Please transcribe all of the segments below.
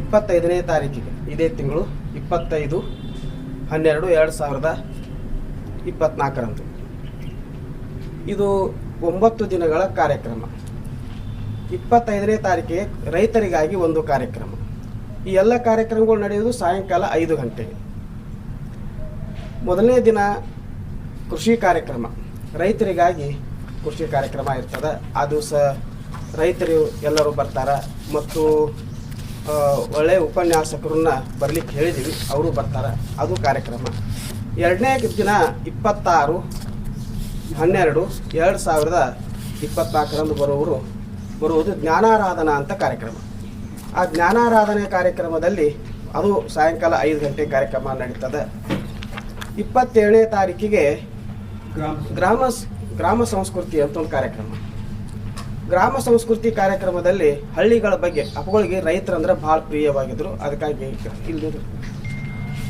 ಇಪ್ಪತ್ತೈದನೇ ತಾರೀಕಿಗೆ, ಇದೇ ತಿಂಗಳು ಇಪ್ಪತ್ತೈದು ಹನ್ನೆರಡು ಎರಡು ಸಾವಿರದ ಇಪ್ಪತ್ತ್ನಾಲ್ಕರಂದು ಇದು ಒಂಬತ್ತು ದಿನಗಳ ಕಾರ್ಯಕ್ರಮ. ಇಪ್ಪತ್ತೈದನೇ ತಾರೀಕಿಗೆ ರೈತರಿಗಾಗಿ ಒಂದು ಕಾರ್ಯಕ್ರಮ. ಈ ಎಲ್ಲ ಕಾರ್ಯಕ್ರಮಗಳು ನಡೆಯುವುದು ಸಾಯಂಕಾಲ ಐದು ಗಂಟೆಗೆ. ಮೊದಲನೇ ದಿನ ಕೃಷಿ ಕಾರ್ಯಕ್ರಮ. ರೈತರಿಗಾಗಿ ಕೃಷಿ ಕಾರ್ಯಕ್ರಮ ಇರ್ತದೆ. ಆ ದಿವಸ ರೈತರು ಎಲ್ಲರೂ ಬರ್ತಾರೆ. ಮತ್ತು ಒಳ್ಳೆಯ ಉಪನ್ಯಾಸಕರನ್ನ ಬರ್ಲಿಕ್ಕೆ ಹೇಳಿದ್ದೀವಿ ಅವರು ಬರ್ತಾರೆ. ಅದು ಕಾರ್ಯಕ್ರಮ. ಎರಡನೇ ದಿನ ಇಪ್ಪತ್ತಾರು ಹನ್ನೆರಡು ಎರಡು ಸಾವಿರದ ಇಪ್ಪತ್ನಾಲ್ಕರಂದು ಬರುವರು ಬರುವುದು ಜ್ಞಾನಾರಾಧನಾ ಅಂತ ಕಾರ್ಯಕ್ರಮ. ಆ ಜ್ಞಾನಾರಾಧನೆ ಕಾರ್ಯಕ್ರಮದಲ್ಲಿ ಅದು ಸಾಯಂಕಾಲ ಐದು ಗಂಟೆ ಕಾರ್ಯಕ್ರಮ ನಡೀತದೆ. ಇಪ್ಪತ್ತೇಳನೇ ತಾರೀಕಿಗೆ ಗ್ರಾಮ ಗ್ರಾಮ ಗ್ರಾಮ ಸಂಸ್ಕೃತಿ ಅಂತ ಒಂದು ಕಾರ್ಯಕ್ರಮ. ಗ್ರಾಮ ಸಂಸ್ಕೃತಿ ಕಾರ್ಯಕ್ರಮದಲ್ಲಿ ಹಳ್ಳಿಗಳ ಬಗ್ಗೆ ಅಪ್ಪಗಳಿಗೆ ರೈತರಂದ್ರೆ ಭಾಳ ಪ್ರಿಯವಾಗಿದ್ರು. ಅದಕ್ಕಾಗಿ ಇಲ್ಲಿ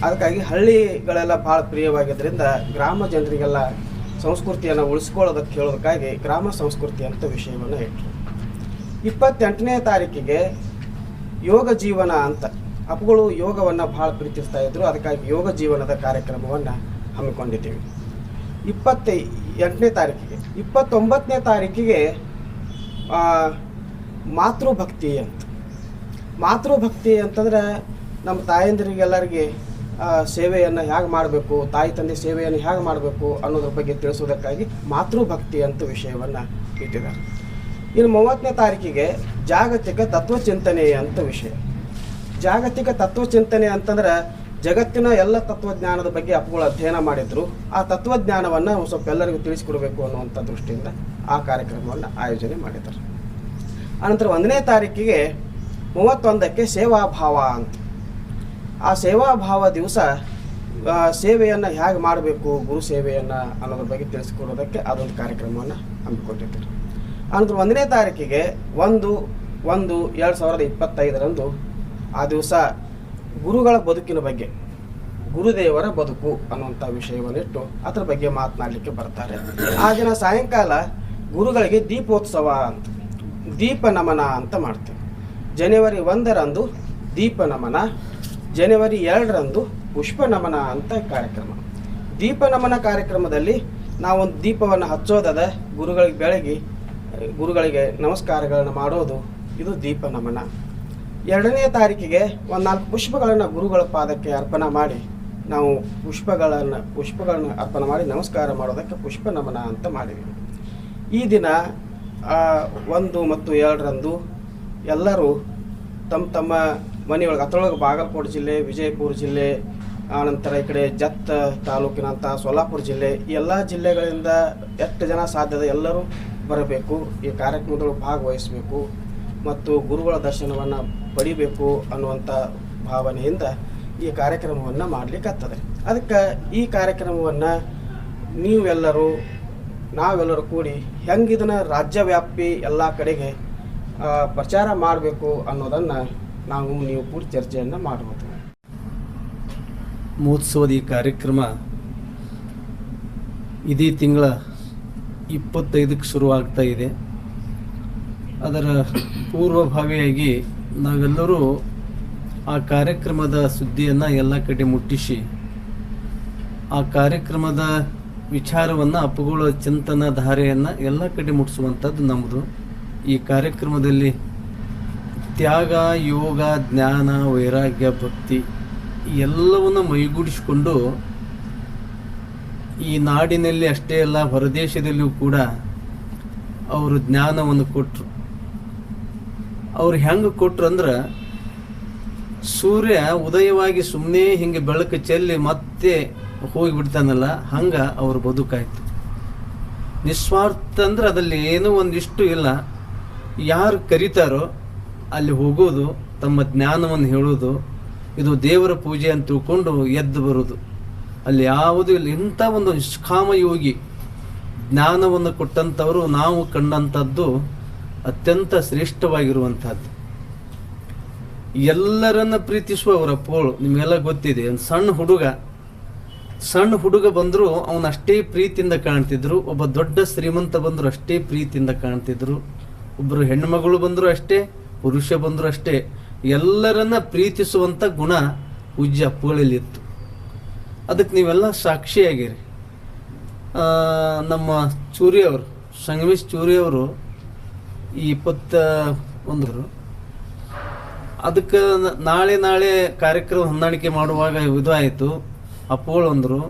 ಅದಕ್ಕಾಗಿ ಹಳ್ಳಿಗಳೆಲ್ಲ ಭಾಳ ಪ್ರಿಯವಾಗಿದ್ದರಿಂದ ಗ್ರಾಮ ಜನರಿಗೆಲ್ಲ ಸಂಸ್ಕೃತಿಯನ್ನು ಉಳಿಸ್ಕೊಳ್ಳೋದಕ್ಕೆ ಹೇಳೋದಕ್ಕಾಗಿ ಗ್ರಾಮ ಸಂಸ್ಕೃತಿ ಅಂತ ವಿಷಯವನ್ನು ಇಟ್ಟರು ಇಪ್ಪತ್ತೆಂಟನೇ ತಾರೀಕಿಗೆ ಯೋಗ ಜೀವನ ಅಂತ ಅಪ್ಪುಗಳು ಯೋಗವನ್ನು ಭಾಳ ಪ್ರೀತಿಸ್ತಾ ಇದ್ದರು ಅದಕ್ಕಾಗಿ ಯೋಗ ಜೀವನದ ಕಾರ್ಯಕ್ರಮವನ್ನು ಹಮ್ಮಿಕೊಂಡಿದ್ದೀವಿ. ಇಪ್ಪತ್ತೈ ಎಂಟನೇ ತಾರೀಕಿಗೆ, ಇಪ್ಪತ್ತೊಂಬತ್ತನೇ ತಾರೀಕಿಗೆ ಮಾತೃಭಕ್ತಿ ಅಂತ. ಮಾತೃಭಕ್ತಿ ಅಂತಂದ್ರೆ ನಮ್ಮ ತಾಯಂದಿರಿಗೆಲ್ಲರಿಗೆ ಸೇವೆಯನ್ನು ಹೇಗೆ ಮಾಡಬೇಕು, ತಾಯಿ ತಂದೆ ಸೇವೆಯನ್ನು ಹೇಗೆ ಮಾಡಬೇಕು ಅನ್ನೋದ್ರ ಬಗ್ಗೆ ತಿಳಿಸೋದಕ್ಕಾಗಿ ಮಾತೃಭಕ್ತಿ ಅಂತ ವಿಷಯವನ್ನು ಇಟ್ಟಿದ್ದಾರೆ. ಇನ್ನು ಮೂವತ್ತನೇ ತಾರೀಕಿಗೆ ಜಾಗತಿಕ ತತ್ವಚಿಂತನೆ ಅಂತ ವಿಷಯ. ಜಾಗತಿಕ ತತ್ವಚಿಂತನೆ ಅಂತಂದ್ರೆ ಜಗತ್ತಿನ ಎಲ್ಲ ತತ್ವಜ್ಞಾನದ ಬಗ್ಗೆ ಅಪ್ಪುಗಳು ಅಧ್ಯಯನ ಮಾಡಿದ್ರು. ಆ ತತ್ವಜ್ಞಾನವನ್ನು ಸ್ವಲ್ಪ ಎಲ್ಲರಿಗೂ ತಿಳಿಸಿಕೊಡ್ಬೇಕು ಅನ್ನುವಂಥ ದೃಷ್ಟಿಯಿಂದ ಆ ಕಾರ್ಯಕ್ರಮವನ್ನು ಆಯೋಜನೆ ಮಾಡಿದ್ದಾರೆ ಅನಂತರ ಒಂದನೇ ತಾರೀಕಿಗೆ ಮೂವತ್ತೊಂದಕ್ಕೆ ಸೇವಾಭಾವ ಅಂತ. ಆ ಸೇವಾಭಾವ ದಿವಸ ಸೇವೆಯನ್ನು ಹೇಗೆ ಮಾಡಬೇಕು, ಗುರು ಸೇವೆಯನ್ನು ಅನ್ನೋದ್ರ ಬಗ್ಗೆ ತಿಳಿಸಿಕೊಡೋದಕ್ಕೆ ಅದೊಂದು ಕಾರ್ಯಕ್ರಮವನ್ನು ಹಮ್ಮಿಕೊಂಡಿದ್ದರು ಅನಂತರ ಒಂದನೇ ತಾರೀಕಿಗೆ ಒಂದು ಒಂದು, ಎರಡು ಸಾವಿರದ ಇಪ್ಪತ್ತೈದರಂದು ಆ ದಿವಸ ಗುರುಗಳ ಬದುಕಿನ ಬಗ್ಗೆ, ಗುರುದೇವರ ಬದುಕು ಅನ್ನುವಂಥ ವಿಷಯವನ್ನಿಟ್ಟು ಅದರ ಬಗ್ಗೆ ಮಾತನಾಡಲಿಕ್ಕೆ ಬರ್ತಾರೆ. ಆ ದಿನ ಸಾಯಂಕಾಲ ಗುರುಗಳಿಗೆ ದೀಪೋತ್ಸವ ಅಂತ, ದೀಪ ನಮನ ಅಂತ ಮಾಡ್ತೇವೆ. ಜನವರಿ ಒಂದರಂದು ದೀಪ ನಮನ, ಜನವರಿ ಎರಡರಂದು ಪುಷ್ಪ ನಮನ ಅಂತ ಕಾರ್ಯಕ್ರಮ. ದೀಪ ನಮನ ಕಾರ್ಯಕ್ರಮದಲ್ಲಿ ನಾವೊಂದು ದೀಪವನ್ನು ಹಚ್ಚೋದದ ಗುರುಗಳಿಗೆ ಬೆಳಗಿ, ಗುರುಗಳಿಗೆ ನಮಸ್ಕಾರಗಳನ್ನು ಮಾಡೋದು, ಇದು ದೀಪ ನಮನ. ಎರಡನೇ ತಾರೀಕಿಗೆ ಒಂದು ನಾಲ್ಕು ಪುಷ್ಪಗಳನ್ನು ಗುರುಗಳ ಪಾದಕ್ಕೆ ಅರ್ಪಣೆ ಮಾಡಿ ನಾವು ಪುಷ್ಪಗಳನ್ನು ಪುಷ್ಪಗಳನ್ನು ಅರ್ಪಣೆ ಮಾಡಿ ನಮಸ್ಕಾರ ಮಾಡೋದಕ್ಕೆ ಪುಷ್ಪ ನಮನ ಅಂತ ಮಾಡಿವಿ ಈ ದಿನ ಒಂದು ಮತ್ತು ಎರಡರಂದು ಎಲ್ಲರೂ ತಮ್ಮ ತಮ್ಮ ಮನೆಯೊಳಗೆ ಅದರೊಳಗೆ ಬಾಗಲಕೋಟೆ ಜಿಲ್ಲೆ, ವಿಜಯಪುರ ಜಿಲ್ಲೆ, ಆನಂತರ ಈ ಕಡೆ ಜತ್ತ ತಾಲೂಕಿನಂಥ ಸೋಲಾಪುರ ಜಿಲ್ಲೆ ಎಲ್ಲ ಜಿಲ್ಲೆಗಳಿಂದ ಎಷ್ಟು ಜನ ಸಾಧ್ಯದ ಎಲ್ಲರೂ ಬರಬೇಕು. ಈ ಕಾರ್ಯಕ್ರಮದೊಳಗೆ ಭಾಗವಹಿಸಬೇಕು. ಮತ್ತು ಗುರುಗಳ ದರ್ಶನವನ್ನು ಪಡಿಬೇಕು ಅನ್ನುವಂಥ ಭಾವನೆಯಿಂದ ಈ ಕಾರ್ಯಕ್ರಮವನ್ನು ಮಾಡಲಿಕ್ಕತ್ತದೆ ಅದಕ್ಕೆ ಈ ಕಾರ್ಯಕ್ರಮವನ್ನು ನೀವೆಲ್ಲರೂ, ನಾವೆಲ್ಲರೂ ಕೂಡಿ ಹೆಂಗೆ ಇದನ್ನು ರಾಜ್ಯವ್ಯಾಪಿ ಎಲ್ಲ ಕಡೆಗೆ ಪ್ರಚಾರ ಮಾಡಬೇಕು ಅನ್ನೋದನ್ನು ನಾವು ನೀವು ಕೂಡಿ ಚರ್ಚೆಯನ್ನು ಮಾಡಬಹುದು ಮಹೋತ್ಸವದ ಈ ಕಾರ್ಯಕ್ರಮ ಇದೇ ತಿಂಗಳ ಇಪ್ಪತ್ತೈದಕ್ಕೆ ಶುರುವಾಗ್ತಾ ಇದೆ. ಅದರ ಪೂರ್ವಭಾವಿಯಾಗಿ ನಾವೆಲ್ಲರೂ ಆ ಕಾರ್ಯಕ್ರಮದ ಸುದ್ದಿಯನ್ನು ಎಲ್ಲ ಕಡೆ ಮುಟ್ಟಿಸಿ, ಆ ಕಾರ್ಯಕ್ರಮದ ವಿಚಾರವನ್ನು ಅಪ್ಪುಗಳ ಚಿಂತನ ಧಾರೆಯನ್ನು ಎಲ್ಲ ಕಡೆ ಮುಟ್ಟಿಸುವಂಥದ್ದು ನಮ್ಮದು ಈ ಕಾರ್ಯಕ್ರಮದಲ್ಲಿ ತ್ಯಾಗ, ಯೋಗ, ಜ್ಞಾನ, ವೈರಾಗ್ಯ, ಭಕ್ತಿ ಎಲ್ಲವನ್ನು ಮೈಗೂಡಿಸಿಕೊಂಡು ಈ ನಾಡಿನಲ್ಲಿ ಅಷ್ಟೇ ಅಲ್ಲ, ಹೊರದೇಶದಲ್ಲಿಯೂ ಕೂಡ ಅವರು ಜ್ಞಾನವನ್ನು ಕೊಟ್ಟರು ಅವ್ರು ಹೆಂಗೆ ಕೊಟ್ರು ಅಂದ್ರೆ, ಸೂರ್ಯ ಉದಯವಾಗಿ ಸುಮ್ಮನೆ ಹಿಂಗೆ ಬೆಳಕು ಚೆಲ್ಲಿ ಮತ್ತೆ ಹೋಗಿಬಿಡ್ತಾನಲ್ಲ, ಹಂಗ ಅವ್ರ ಬದುಕಾಯ್ತು. ನಿಸ್ವಾರ್ಥ ಅಂದ್ರೆ ಅದರಲ್ಲಿ ಏನೂ ಒಂದಿಷ್ಟು ಇಲ್ಲ. ಯಾರು ಕರೀತಾರೋ ಅಲ್ಲಿ ಹೋಗೋದು, ತಮ್ಮ ಜ್ಞಾನವನ್ನು ಹೇಳೋದು, ಇದು ದೇವರ ಪೂಜೆ ಅಂತ ತಿಳ್ಕೊಂಡು ಎದ್ದು ಬರೋದು. ಅಲ್ಲಿ ಯಾವುದೂ ಇಲ್ಲ. ಇಂಥ ಒಂದು ನಿಷ್ಕಾಮ ಯೋಗಿ ಜ್ಞಾನವನ್ನು ಕೊಟ್ಟಂಥವರು ನಾವು ಕಂಡಂಥದ್ದು ಅತ್ಯಂತ ಶ್ರೇಷ್ಠವಾಗಿರುವಂತಹದ್ದು. ಎಲ್ಲರನ್ನ ಪ್ರೀತಿಸುವ ಅವರ ಪೋಳು, ನಿಮಗೆಲ್ಲ ಗೊತ್ತಿದೆ, ಒಂದು ಸಣ್ಣ ಹುಡುಗ ಸಣ್ಣ ಹುಡುಗ ಬಂದರೂ ಅವನು ಅಷ್ಟೇ ಪ್ರೀತಿಯಿಂದ ಕಾಣ್ತಿದ್ರು, ಒಬ್ಬ ದೊಡ್ಡ ಶ್ರೀಮಂತ ಬಂದರೂ ಅಷ್ಟೇ ಪ್ರೀತಿಯಿಂದ ಕಾಣ್ತಿದ್ರು ಒಬ್ಬರು ಹೆಣ್ಮಗಳು ಬಂದರೂ ಅಷ್ಟೇ, ಪುರುಷ ಬಂದರೂ ಅಷ್ಟೇ, ಎಲ್ಲರನ್ನ ಪ್ರೀತಿಸುವಂಥ ಗುಣ ಉಜ್ಜ ಅಪ್ಪುಗಳಲ್ಲಿ ಇತ್ತು ಅದಕ್ಕೆ ನೀವೆಲ್ಲ ಸಾಕ್ಷಿಯಾಗಿರಿ. ನಮ್ಮ ಚೂರಿಯವರು, ಸಂಗಮೇಶ್ ಚೂರಿ ಅವರು ಈ ಇಪ್ಪತ್ತ ಒಂದರು ಅದಕ್ಕೆ ನಾಳೆ ನಾಳೆ ಕಾರ್ಯಕ್ರಮ ಹೊಂದಾಣಿಕೆ ಮಾಡುವಾಗ ಇದು ಆಯಿತು ಅಪ್ಪಗಳು ಅಂದರು,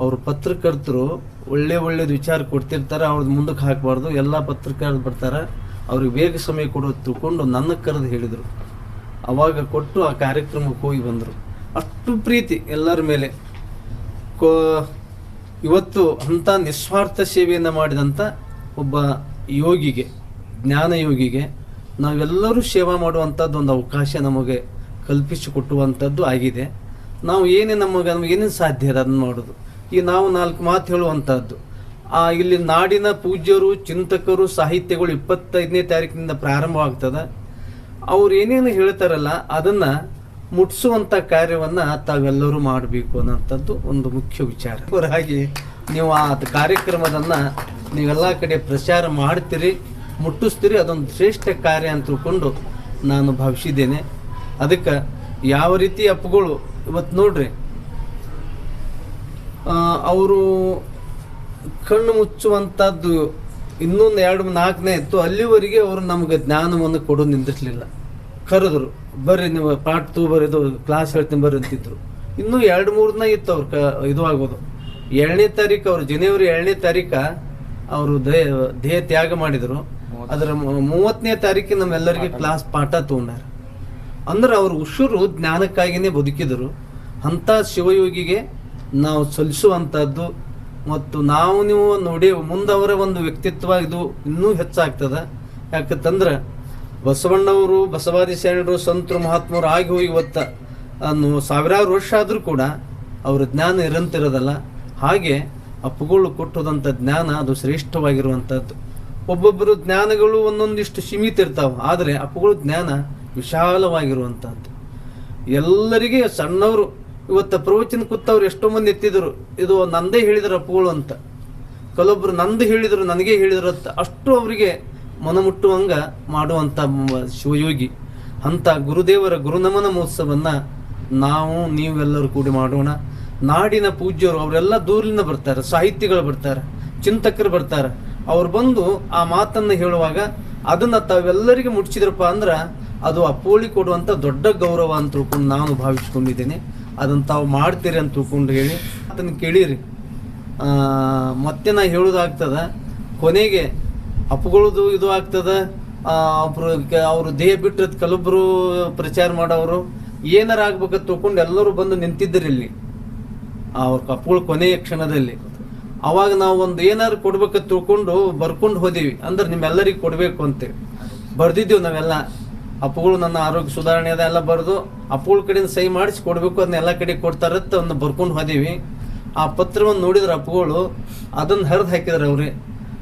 ಅವರು ಪತ್ರಕರ್ತರು, ಒಳ್ಳೆ ಒಳ್ಳೇದು ವಿಚಾರ ಕೊಡ್ತಿರ್ತಾರೆ ಅವ್ರದ್ದು ಮುಂದಕ್ಕೆ ಹಾಕಬಾರ್ದು, ಎಲ್ಲ ಪತ್ರಕರ್ತರು ಬರ್ತಾರೆ, ಅವ್ರಿಗೆ ಬೇಗ ಸಮಯ ಕೊಡೋದು ತಿಳ್ಕೊಂಡು ನನ್ನ ಕರೆದು ಹೇಳಿದರು. ಅವಾಗ ಕೊಟ್ಟು ಆ ಕಾರ್ಯಕ್ರಮಕ್ಕೆ ಹೋಗಿ ಬಂದರು. ಅಷ್ಟು ಪ್ರೀತಿ ಎಲ್ಲರ ಮೇಲೆ. ಕೋ, ಇವತ್ತು ಅಂಥ ನಿಸ್ವಾರ್ಥ ಸೇವೆಯನ್ನು ಮಾಡಿದಂಥ ಒಬ್ಬ ಯೋಗಿಗೆ. ಜ್ಞಾನ ಯೋಗಿಗೆ ನಾವೆಲ್ಲರೂ ಸೇವಾ ಮಾಡುವಂಥದ್ದು ಒಂದು ಅವಕಾಶ ನಮಗೆ ಕಲ್ಪಿಸಿಕೊಟ್ಟುವಂಥದ್ದು ಆಗಿದೆ. ನಾವು ಏನೇ ನಮಗೆ ನಮಗೆ ಏನೇನು ಸಾಧ್ಯ ಅದನ್ನು ಮಾಡೋದು. ಈ ನಾವು ನಾಲ್ಕು ಮಾತು ಹೇಳುವಂಥದ್ದು. ಆ, ಇಲ್ಲಿ ನಾಡಿನ ಪೂಜ್ಯರು, ಚಿಂತಕರು, ಸಾಹಿತ್ಯಗಳು ಇಪ್ಪತ್ತೈದನೇ ತಾರೀಕಿನಿಂದ ಪ್ರಾರಂಭವಾಗ್ತದೆ. ಅವ್ರು ಏನೇನು ಹೇಳ್ತಾರಲ್ಲ, ಅದನ್ನು ಮುಟ್ಸುವಂಥ ಕಾರ್ಯವನ್ನು ತಾವೆಲ್ಲರೂ ಮಾಡಬೇಕು ಅನ್ನೋಂಥದ್ದು ಒಂದು ಮುಖ್ಯ ವಿಚಾರ. ಹಾಗೆ ನೀವು ಆ ಕಾರ್ಯಕ್ರಮದನ್ನ ನೀವೆಲ್ಲ ಕಡೆ ಪ್ರಚಾರ ಮಾಡ್ತೀರಿ. ಮುಟ್ಟಿಸ್ತೀರಿ, ಅದೊಂದು ಶ್ರೇಷ್ಠ ಕಾರ್ಯ ಅಂತ ತಿಳ್ಕೊಂಡು ನಾನು ಭಾವಿಸಿದ್ದೇನೆ. ಅದಕ್ಕೆ ಯಾವ ರೀತಿ ಅಪ್ಪುಗಳು ಇವತ್ತು ನೋಡ್ರಿ. ಅವರು ಕಣ್ಣು ಮುಚ್ಚುವಂಥದ್ದು ಇನ್ನೊಂದು ಎರಡು ನಾಲ್ಕನೇ ಇತ್ತು. ಅಲ್ಲಿವರೆಗೆ ಅವರು ನಮಗೆ ಜ್ಞಾನವನ್ನು ಕೊಡು ನಿಂದಿರ್ಲಿಲ್ಲ. ಕರೆದ್ರು, ಬರ್ರಿ ನೀವು ಪಾಠ ತೂ ಬರೋದು ಕ್ಲಾಸ್ ಹೇಳ್ತೀನಿ ಬರ್ರಿ ಅಂತಿದ್ರು. ಇನ್ನೂ ಎರಡು ಮೂರು ದಿನ ಇತ್ತು ಅವ್ರ ಕ, ಇದು ಆಗೋದು. ಏಳನೇ ತಾರೀಕು ಅವರು ಜನವರಿ ಏಳನೇ ತಾರೀಕು ಅವರು ದೇಹ ತ್ಯಾಗ ಮಾಡಿದರು. ಅದರ ಮೂವತ್ತನೇ ತಾರೀಕಿಗೆ ನಮ್ಮೆಲ್ಲರಿಗೆ ಕ್ಲಾಸ್ ಪಾಠ ತಗೊಂಡಾರ. ಅಂದ್ರೆ ಅವ್ರ ಉಸುರು ಜ್ಞಾನಕ್ಕಾಗಿಯೇ ಬದುಕಿದರು. ಅಂಥ ಶಿವಯೋಗಿಗೆ ನಾವು ಸಲ್ಲಿಸುವಂಥದ್ದು ಮತ್ತು ನಾವು ನೀವು ನೋಡಿ ಮುಂದವರ ಒಂದು ವ್ಯಕ್ತಿತ್ವ ಇದು ಇನ್ನೂ ಹೆಚ್ಚಾಗ್ತದ. ಯಾಕಂತಂದ್ರೆ ಬಸವಣ್ಣವರು ಬಸವಾದಿ ಶರಣರು ಸಂತರು ಮಹಾತ್ಮರು ಆಗಿ ಹೋಗಿ ಇವತ್ತ ಅನ್ನು ಸಾವಿರಾರು ವರ್ಷ ಆದರೂ ಕೂಡ ಅವರ ಜ್ಞಾನ ಇರಂತಿರೋದಲ್ಲ ಹಾಗೆ ಅಪ್ಪುಗಳು ಕೊಟ್ಟದಂಥ ಜ್ಞಾನ ಅದು ಶ್ರೇಷ್ಠವಾಗಿರುವಂಥದ್ದು. ಒಬ್ಬೊಬ್ಬರು ಜ್ಞಾನಗಳು ಒಂದೊಂದಿಷ್ಟು ಸೀಮಿತ ಇರ್ತಾವ ಆದರೆ ಅಪ್ಪುಗಳು ಜ್ಞಾನ ವಿಶಾಲವಾಗಿರುವಂಥದ್ದು ಎಲ್ಲರಿಗೆ ಸಣ್ಣವರು, ಇವತ್ತು ಪ್ರವಚನ ಕೂತವ್ರು ಎಷ್ಟೋ ಮಂದಿ ಎತ್ತಿದ್ರು. ಇದು ನಂದೇ ಹೇಳಿದ್ರು ಅಪ್ಪುಗಳು ಅಂತ. ಕೆಲವೊಬ್ರು ನಂದು ಹೇಳಿದರು, ನನಗೆ ಹೇಳಿದ್ರು ಅಂತ. ಅಷ್ಟು ಅವರಿಗೆ ಮನಮುಟ್ಟುವಂಗ ಮಾಡುವಂಥ ಶಿವಯೋಗಿ. ಅಂತ ಗುರುದೇವರ ಗುರುನಮನ ಮಹೋತ್ಸವನ್ನ ನಾವು, ನೀವೆಲ್ಲರೂ ಕೂಡಿ ಮಾಡೋಣ. ನಾಡಿನ ಪೂಜ್ಯರು, ಅವರೆಲ್ಲ ದೂರಿನ ಬರ್ತಾರೆ. ಸಾಹಿತಿಗಳು ಬರ್ತಾರೆ. ಚಿಂತಕರು ಬರ್ತಾರೆ. ಅವ್ರು ಬಂದು ಆ ಮಾತನ್ನ ಹೇಳುವಾಗ ಅದನ್ನ ತಾವೆಲ್ಲರಿಗೆ ಮುಟ್ಟಿಸಿದ್ರಪ್ಪ ಅಂದ್ರೆ ಅದು ಅಪ್ಪೋಳಿ ಕೊಡುವಂತ ದೊಡ್ಡ ಗೌರವ ಅಂತ ತಿಳ್ಕೊಂಡು ನಾನು ಭಾವಿಸ್ಕೊಂಡಿದ್ದೇನೆ. ಅದನ್ನು ತಾವು ಮಾಡ್ತೀರಿ ಅಂತ ತಿಳ್ಕೊಂಡು ಹೇಳಿ ಅದನ್ನು ಕೇಳಿರಿ. ಆ, ಮತ್ತೆ ನಾ ಹೇಳೋದಾಗ್ತದ ಕೊನೆಗೆ ಅಪ್ಪುಗಳದು ಇದು ಆಗ್ತದ ಆ, ಒಬ್ರು ಅವ್ರು ದೇಹ ಬಿಟ್ಟರೆ ಕಲೊಬ್ರು ಪ್ರಚಾರ ಮಾಡೋರು ಏನಾರ ಆಗ್ಬೇಕಂತ ತಿಳ್ಕೊಂಡು ಎಲ್ಲರೂ ಬಂದು ನಿಂತಿದ್ದರು ಇಲ್ಲಿ. ಅವ್ರ ಕಪ್ಪುಗಳ ಕೊನೆಯ ಕ್ಷಣದಲ್ಲಿ. ಅವಾಗ ನಾವು ಒಂದು ಏನಾರು ಕೊಡ್ಬೇಕು ತಿಳ್ಕೊಂಡು ಬರ್ಕೊಂಡು ಹೋದೀವಿ. ಅಂದ್ರೆ ನಿಮ್ಮೆಲ್ಲರಿಗೆ ಕೊಡಬೇಕು ಅಂತೇಳಿ ಬರ್ದಿದ್ದೀವಿ ನಾವೆಲ್ಲ. ಅಪ್ಪುಗಳು ನನ್ನ ಆರೋಗ್ಯ ಸುಧಾರಣೆ ಅದ, ಎಲ್ಲ ಬರೆದು ಅಪ್ಪುಗಳ ಕಡೆಯಿಂದ ಸಹಿ ಮಾಡಿಸಿ ಕೊಡಬೇಕು ಅದನ್ನ ಎಲ್ಲ ಕಡೆ ಕೊಡ್ತಾರತ್ತ ಒಂದು ಬರ್ಕೊಂಡು ಹೋದೀವಿ. ಆ ಪತ್ರವನ್ನು ನೋಡಿದ್ರೆ ಅಪ್ಪುಗಳು ಅದನ್ನ ಹರಿದು ಹಾಕಿದ್ರು ಅವ್ರಿ.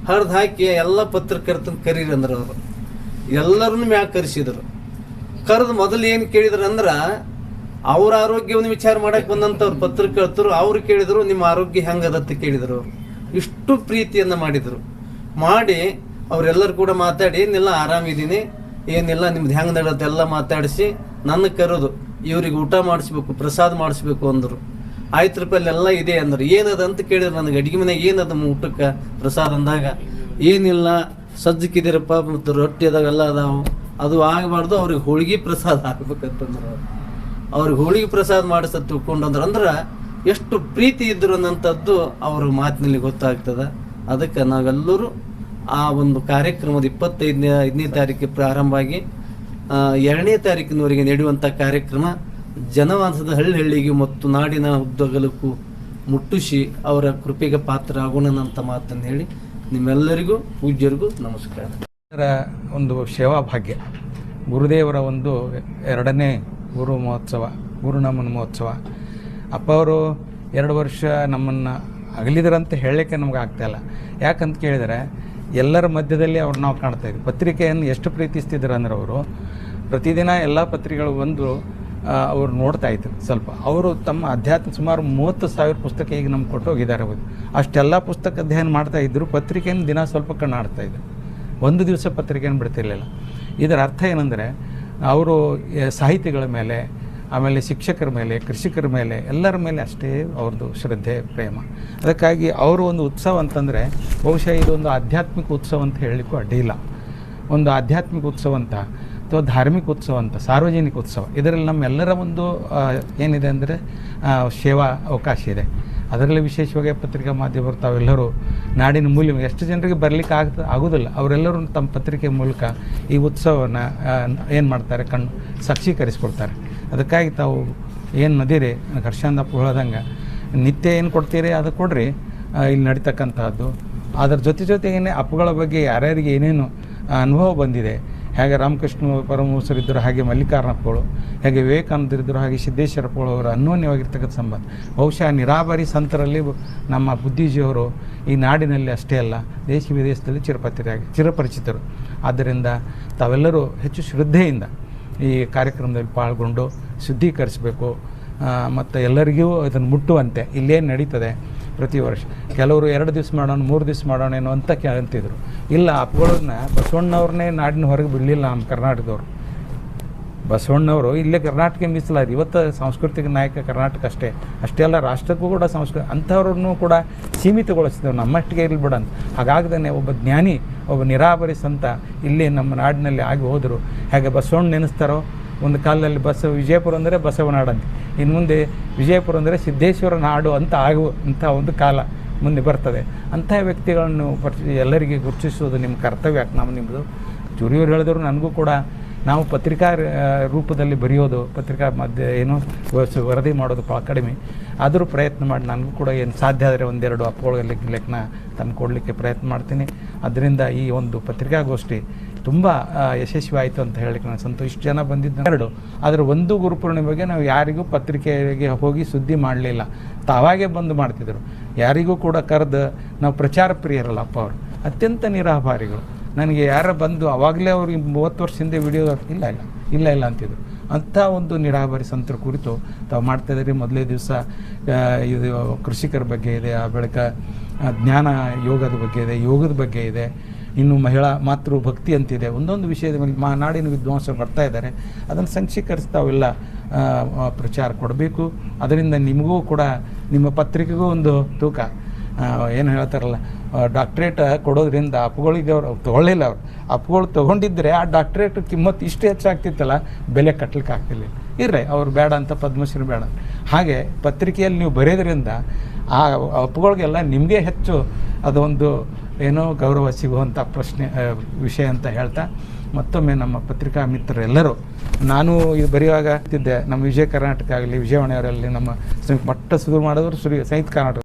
ಹರಿದು ಹಾಕಿ ಎಲ್ಲ ಪತ್ರಕರ್ತನ ಕರೀರಿ ಅಂದ್ರೆ ಅವರು. ಎಲ್ಲರನ್ನೂ ಮ್ಯಾಗ ಕರೆಸಿದ್ರು. ಕರೆದು ಮೊದಲು ಏನು ಕೇಳಿದ್ರು ಅಂದ್ರ ಅವ್ರ ಆರೋಗ್ಯವನ್ನು ವಿಚಾರ ಮಾಡಕ್ ಬಂದಂತವ್ರು ಪತ್ರಕರ್ತರು, ಅವ್ರು ಕೇಳಿದ್ರು, ನಿಮ್ಮ ಆರೋಗ್ಯ ಹೆಂಗದತ್ತ ಕೇಳಿದ್ರು. ಇಷ್ಟು ಪ್ರೀತಿಯನ್ನ ಮಾಡಿದ್ರು. ಮಾಡಿ ಅವರೆಲ್ಲರೂ ಕೂಡ ಮಾತಾಡಿ, ಏನಿಲ್ಲ, ಆರಾಮಿದ್ದೀನಿ. ಏನಿಲ್ಲ, ನಿಮ್ದು ಹೆಂಗ್ ನಡೆಯುತ್ತೆ ಎಲ್ಲ ಮಾತಾಡಿಸಿ, ನನ್ನ ಕರೆದು ಇವ್ರಿಗೆ ಊಟ ಮಾಡಿಸ್ಬೇಕು, ಪ್ರಸಾದ ಮಾಡಿಸ್ಬೇಕು ಅಂದ್ರು. ಆಯ್ತು ರೂಪಾಯಿ ಎಲ್ಲ ಇದೆ ಅಂದರು. ಏನದ ಅಂತ ಕೇಳಿದ್ರು ನನಗೆ. ಅಡಿಗೆ ಮನೆಗೆ ಏನದ ಊಟಕ್ಕೆ ಪ್ರಸಾದ ಅಂದಾಗ? ಏನಿಲ್ಲ ಸಜ್ಜಕ್ಕಿದ್ದೀರಪ್ಪ ಮತ್ತು ರೊಟ್ಟಿ ಅದಾವೆಲ್ಲ ಅದಾವು. ಅದು ಆಗಬಾರ್ದು, ಅವ್ರಿಗೆ ಹೋಳಿಗೆ ಪ್ರಸಾದ ಹಾಕ್ಬೇಕಂತಂದ್ರೆ ಅವ್ರು. ಅವ್ರಿಗೆ ಹೋಳಿಗೆ ಪ್ರಸಾದ ಮಾಡಿಸ ತಿಳ್ಕೊಂಡಂದ್ರ ಅಂದ್ರೆ ಎಷ್ಟು ಪ್ರೀತಿ ಇದ್ರು ಅನ್ನೋಂಥದ್ದು ಅವ್ರ ಮಾತಿನಲ್ಲಿ ಗೊತ್ತಾಗ್ತದ. ಅದಕ್ಕೆ ನಾವೆಲ್ಲರೂ ಆ ಒಂದು ಕಾರ್ಯಕ್ರಮದ ಇಪ್ಪತ್ತೈದನೇ, ಐದನೇ ತಾರೀಕಿಗೆ ಪ್ರಾರಂಭ ಆಗಿ ಎರಡನೇ ತಾರೀಕಿನವರೆಗೆ ನಡೆಯುವಂಥ ಕಾರ್ಯಕ್ರಮ ಜನವಾಸದ ಹಳ್ಳಿ ಹಳ್ಳಿಗೆ ಮತ್ತು ನಾಡಿನ ಉದ್ದಗಲಕ್ಕೂ ಮುಟ್ಟಿಸಿ ಅವರ ಕೃಪೆಗೆ ಪಾತ್ರ ಆಗೋಣ ಅಂತ ಮಾತನ್ನು ಹೇಳಿ ನಿಮ್ಮೆಲ್ಲರಿಗೂ ಪೂಜ್ಯರಿಗೂ ನಮಸ್ಕಾರ. ಒಂದು ಸೇವಾ ಭಾಗ್ಯ. ಗುರುದೇವರ ಒಂದು ಎರಡನೇ ಗುರು ಮಹೋತ್ಸವ ಗುರುನಮನ ಮಹೋತ್ಸವ. ಅಪ್ಪ ಅವರು ಎರಡು ವರ್ಷ ನಮ್ಮನ್ನು ಅಗಲಿದ್ರಂತ ಹೇಳಲಿಕ್ಕೆ ನಮ್ಗೆ ಆಗ್ತಾಯಿಲ್ಲ ಯಾಕಂತ ಕೇಳಿದರೆ, ಎಲ್ಲರ ಮಧ್ಯದಲ್ಲಿ ಅವ್ರು ನಾವು ಕಾಣ್ತಾ ಇದ್ವಿ. ಪತ್ರಿಕೆಯನ್ನು ಎಷ್ಟು ಪ್ರೀತಿಸ್ತಿದ್ರು ಅಂದ್ರೆ ಅವರು, ಪ್ರತಿದಿನ ಎಲ್ಲ ಪತ್ರಿಕೆಗಳು ಬಂದು ಅವ್ರು ನೋಡ್ತಾ ಇದ್ರು ಸ್ವಲ್ಪ. ಅವರು ತಮ್ಮ ಅಧ್ಯಾತ್ಮ ಸುಮಾರು ಮೂವತ್ತು ಸಾವಿರ ಪುಸ್ತಕ ಈಗ ನಮ್ಗೆ ಕೊಟ್ಟು ಹೋಗಿದ್ದಾರೆ ಅವರು. ಅಷ್ಟೆಲ್ಲ ಪುಸ್ತಕ ಅಧ್ಯಯನ ಮಾಡ್ತಾ ಇದ್ರು, ಪತ್ರಿಕೆಯನ್ನು ದಿನ ಸ್ವಲ್ಪ ಕಣ್ಣಾಡ್ತಾ ಇದ್ರು. ಒಂದು ದಿವಸ ಪತ್ರಿಕೆಯನ್ನು ಬಿಡ್ತಿರ್ಲಿಲ್ಲ. ಇದರ ಅರ್ಥ ಏನಂದರೆ ಅವರು ಸಾಹಿತಿಗಳ ಮೇಲೆ, ಆಮೇಲೆ ಶಿಕ್ಷಕರ ಮೇಲೆ, ಕೃಷಿಕರ ಮೇಲೆ, ಎಲ್ಲರ ಮೇಲೆ ಅಷ್ಟೇ ಅವ್ರದ್ದು ಶ್ರದ್ಧೆ, ಪ್ರೇಮ. ಅದಕ್ಕಾಗಿ ಅವರು ಒಂದು ಉತ್ಸವ ಅಂತಂದರೆ, ಬಹುಶಃ ಇದೊಂದು ಆಧ್ಯಾತ್ಮಿಕ ಉತ್ಸವ ಅಂತ ಹೇಳಲಿಕ್ಕೂ ಅಡ್ಡಿಲ್ಲ ಒಂದು ಆಧ್ಯಾತ್ಮಿಕ ಉತ್ಸವ ಅಂತ, ಅಥವಾ ಧಾರ್ಮಿಕ ಉತ್ಸವ ಅಂತ, ಸಾರ್ವಜನಿಕ ಉತ್ಸವ, ಇದರಲ್ಲಿ ನಮ್ಮೆಲ್ಲರ ಒಂದು ಏನಿದೆ ಅಂದರೆ ಸೇವಾ ಅವಕಾಶ ಇದೆ. ಅದರಲ್ಲಿ ವಿಶೇಷವಾಗಿ ಪತ್ರಿಕಾ ಮಾಧ್ಯಮರು ತಾವೆಲ್ಲರೂ ನಾಡಿನ ಮೂಲ್ಯ ಎಷ್ಟು ಜನರಿಗೆ ಬರಲಿಕ್ಕೆ ಆಗ್ತ ಆಗೋದಿಲ್ಲ. ಅವರೆಲ್ಲರೂ ತಮ್ಮ ಪತ್ರಿಕೆ ಮೂಲಕ ಈ ಉತ್ಸವವನ್ನು ಏನು ಮಾಡ್ತಾರೆ ಕಣ್ಣು ಸಾಕ್ಷೀಕರಿಸ್ಕೊಳ್ತಾರೆ ಅದಕ್ಕಾಗಿ ತಾವು ಏನು ನದಿರಿ ಹರ್ಷಾಂದಪ್ಪ ಹೇಳ್ದಂಗೆ ನಿತ್ಯ ಏನು ಕೊಡ್ತೀರಿ, ಅದು ಕೊಡ್ರಿ. ಇಲ್ಲಿ ನಡೀತಕ್ಕಂಥದ್ದು ಅದರ ಜೊತೆ ಜೊತೆಗೇನೆ ಅಪ್ಪುಗಳ ಬಗ್ಗೆ ಯಾರ್ಯಾರಿಗೆ ಏನೇನು ಅನುಭವ ಬಂದಿದೆ ಹೇಗೆ ರಾಮಕೃಷ್ಣ ಪರಮಹಂಸರಿದ್ದರು, ಹಾಗೆ ಮಲ್ಲಿಕಾರ್ಣಪ್ಪಗಳು ಹೇಗೆ ವಿವೇಕಾನಂದರಿದ್ದರು, ಹಾಗೆ ಸಿದ್ದೇಶ್ವರಪ್ಪಗಳು ಅವರು ಅನ್ಯೋನ್ಯವಾಗಿರ್ತಕ್ಕಂಥ ಸಂಬಂಧ. ಬಹುಶಃ ನಿರಾಬರಿ ಸಂತರಲ್ಲಿ ನಮ್ಮ ಬುದ್ಧಿಜಿಯವರು ಈ ನಾಡಿನಲ್ಲಿ ಅಷ್ಟೇ ಅಲ್ಲ, ದೇಶ ವಿದೇಶದಲ್ಲಿ ಚಿರಪತಿರಾಗಿ ಚಿರಪರಿಚಿತರು. ಆದ್ದರಿಂದ ತಾವೆಲ್ಲರೂ ಹೆಚ್ಚು ಶ್ರದ್ಧೆಯಿಂದ ಈ ಕಾರ್ಯಕ್ರಮದಲ್ಲಿ ಪಾಲ್ಗೊಂಡು ಶುದ್ಧೀಕರಿಸಬೇಕು. ಮತ್ತು ಎಲ್ಲರಿಗೂ ಅದನ್ನು ಮುಟ್ಟುವಂತೆ ಇಲ್ಲೇನು ನಡೀತದೆ. ಪ್ರತಿ ವರ್ಷ. ಕೆಲವರು ಎರಡು ದಿವಸ ಮಾಡೋಣ, ಮೂರು ದಿವಸ ಮಾಡೋಣ ಏನೋ ಅಂತ ಕೇಳ್ತಿದ್ರು ಇಲ್ಲ ಅಪ್ಪಗಳನ್ನ ಬಸವಣ್ಣವ್ರನ್ನೇ ನಾಡಿನ ಹೊರಗೆ ಬಿಡಲಿಲ್ಲ ನಮ್ಮ ಕರ್ನಾಟಕದವರು. ಬಸವಣ್ಣವರು ಇಲ್ಲೇ ಕರ್ನಾಟಕ ಮೀಸಲಾದ ಇವತ್ತು ಸಾಂಸ್ಕೃತಿಕ ನಾಯಕ ಕರ್ನಾಟಕ ಅಷ್ಟೇ. ಅಷ್ಟೇ ಅಲ್ಲ, ರಾಷ್ಟ್ರಕ್ಕೂ ಕೂಡ ಸಂಸ್ಕೃತಿ ಅಂಥವ್ರನ್ನೂ ಕೂಡ ಸೀಮಿತಗೊಳಿಸಿದೆವು ನಮ್ಮಷ್ಟಿಗೆ ಇರಲಿ ಬಿಡಂತ ಹಾಗಾಗ್ದನೆ ಹಾಗಾಗದೇ ಒಬ್ಬ ಜ್ಞಾನಿ, ಒಬ್ಬ ನಿರಾಬರಿ ಸಂತ ಇಲ್ಲಿ ನಮ್ಮ ನಾಡಿನಲ್ಲಿ ಆಗಿ ಹೋದರು. ಹೇಗೆ ಬಸವಣ್ಣ ನೆನೆಸ್ತಾರೋ ಒಂದು ಕಾಲದಲ್ಲಿ ಬಸವ, ವಿಜಯಪುರ ಅಂದರೆ ಬಸವನಾಡಂತೆ ಇನ್ನು ಮುಂದೆ ವಿಜಯಪುರ ಅಂದರೆ ಸಿದ್ದೇಶ್ವರ ನಾಡು ಅಂತ ಆಗುವ ಅಂಥ ಒಂದು ಕಾಲ ಮುಂದೆ ಬರ್ತದೆ. ಅಂಥ ವ್ಯಕ್ತಿಗಳನ್ನು ಪರಿಚಯ ಎಲ್ಲರಿಗೆ ಗುರುತಿಸುವುದು ನಿಮ್ಮ ಕರ್ತವ್ಯ ನಾವು ನಿಮ್ಮದು. ಚೂರಿಯವರು ಹೇಳಿದ್ರು, ನನಗೂ ಕೂಡ ನಾವು ಪತ್ರಿಕಾ ರೂಪದಲ್ಲಿ ಬರೆಯೋದು, ಪತ್ರಿಕಾ ಮಧ್ಯ ಏನು ವರದಿ ಮಾಡೋದು ಭಾಳ ಕಡಿಮೆ. ಆದರೂ ಪ್ರಯತ್ನ ಮಾಡಿ, ನನಗೂ ಕೂಡ ಏನು ಸಾಧ್ಯ ಆದರೆ ಒಂದೆರಡು ಅಪ್ಪಗಳ ಲೆಕ್ಕ ಲೆಕ್ಕನ ತಂದು ಕೊಡಲಿಕ್ಕೆ ಪ್ರಯತ್ನ ಮಾಡ್ತೀನಿ. ಅದರಿಂದ ಈ ಒಂದು ಪತ್ರಿಕಾಗೋಷ್ಠಿ ತುಂಬ ಯಶಸ್ವಿ ಆಯಿತು ಅಂತ ಹೇಳಿಕ್ಕೆ ನಾನು ಸಂತೋಷ. ಇಷ್ಟು ಜನ ಬಂದಿದ್ದು ಎರಡು. ಆದರೆ ಒಂದು ಗುರುಪೂರ್ಣಿಮೆಗೆ ನಾವು ಯಾರಿಗೂ ಪತ್ರಿಕೆಗೆ ಹೋಗಿ ಸುದ್ದಿ ಮಾಡಲಿಲ್ಲ. ತಾವಾಗೇ ಬಂದು ಮಾಡ್ತಿದ್ರು. ಯಾರಿಗೂ ಕೂಡ ಕರೆದು ನಾವು ಪ್ರಚಾರ ಪ್ರಿಯರಲ್ಲ ಅಪ್ಪ ಅವರು. ಅತ್ಯಂತ ನಿರಾಭಾರಿಗಳು ನನಗೆ ಯಾರ ಬಂದು ಆವಾಗಲೇ ಅವ್ರಿಗೆ ಮೂವತ್ತು ವರ್ಷ ಹಿಂದೆ ವಿಡಿಯೋ ಇಲ್ಲ ಇಲ್ಲ ಇಲ್ಲ ಇಲ್ಲ ಅಂತಿದ್ರು. ಅಂಥ ಒಂದು ನಿರಾಭಾರಿ ಸಂತರ ಕುರಿತು ತಾವು ಮಾಡ್ತಾ ಇದ್ದೀರಿ. ಮೊದಲೇ ದಿವಸ ಇದು ಕೃಷಿಕರ ಬಗ್ಗೆ ಇದೆ ಆ ಬಳಿಕ ಜ್ಞಾನ ಯೋಗದ ಬಗ್ಗೆ ಇದೆ ಯೋಗದ ಬಗ್ಗೆ ಇದೆ ಇನ್ನು ಮಹಿಳಾ ಮಾತೃ ಭಕ್ತಿ ಅಂತಿದೆ. ಒಂದೊಂದು ವಿಷಯದ ಮೇಲೆ ಮಾ ನಾಡಿನ ವಿದ್ವಾಂಸರು ಬರ್ತಾ ಇದ್ದಾರೆ. ಅದನ್ನು ಸಂಕ್ಷೀಕರಿಸಿ ತಾವೆಲ್ಲ ಆ, ಆ, ಪ್ರಚಾರ ಕೊಡಬೇಕು. ಅದರಿಂದ ನಿಮಗೂ ಕೂಡ ನಿಮ್ಮ ಪತ್ರಿಕೆಗೂ ಒಂದು ತೂಕ. ಏನು ಹೇಳ್ತಾರಲ್ಲ ಡಾಕ್ಟ್ರೇಟ್ ಕೊಡೋದ್ರಿಂದ ಅಪ್ಪುಗಳಿಗೆ ಅವ್ರು ತೊಗೊಳ್ಳಿಲ್ಲ ಅವ್ರು. ಅಪ್ಗಳು ತೊಗೊಂಡಿದ್ದರೆ ಆ ಡಾಕ್ಟ್ರೇಟ್ ಕಿಮ್ಮತ್ತು ಇಷ್ಟು ಹೆಚ್ಚಾಗ್ತಿತ್ತಲ್ಲ, ಬೆಲೆ ಕಟ್ಟಲಿಕ್ಕೆ ಆಗ್ತಿಲ್ಲ ಇರ್ರೆ ಅವ್ರು ಬೇಡ ಅಂತ ಪದ್ಮಶ್ರೀ ಬೇಡ. ಹಾಗೆ ಪತ್ರಿಕೆಯಲ್ಲಿ ನೀವು ಬರೆಯೋದ್ರಿಂದ ಆ ಅಪ್ಪುಗಳಿಗೆಲ್ಲ ನಿಮಗೆ ಹೆಚ್ಚು ಅದೊಂದು ಏನೋ ಗೌರವ ಸಿಗುವಂಥ ಪ್ರಶ್ನೆ ವಿಷಯ ಅಂತ ಹೇಳ್ತಾ ಮತ್ತೊಮ್ಮೆ ನಮ್ಮ ಪತ್ರಿಕಾ ಮಿತ್ರರೆಲ್ಲರೂ, ನಾನು ಇದು ಬರೆಯುವಾಗ ನಮ್ಮ ವಿಜಯ ಕರ್ನಾಟಕ ಆಗಲಿ, ವಿಜಯವಾಣಿಯವರಲ್ಲಿ ನಮ್ಮ ಸಂಯುಕ್ತ ಮಟ್ಟ ಶುರು ಮಾಡಿದ್ರು ಸುರಿ ಸಂಯುಕ್ತ ಕರ್ನಾಟಕ.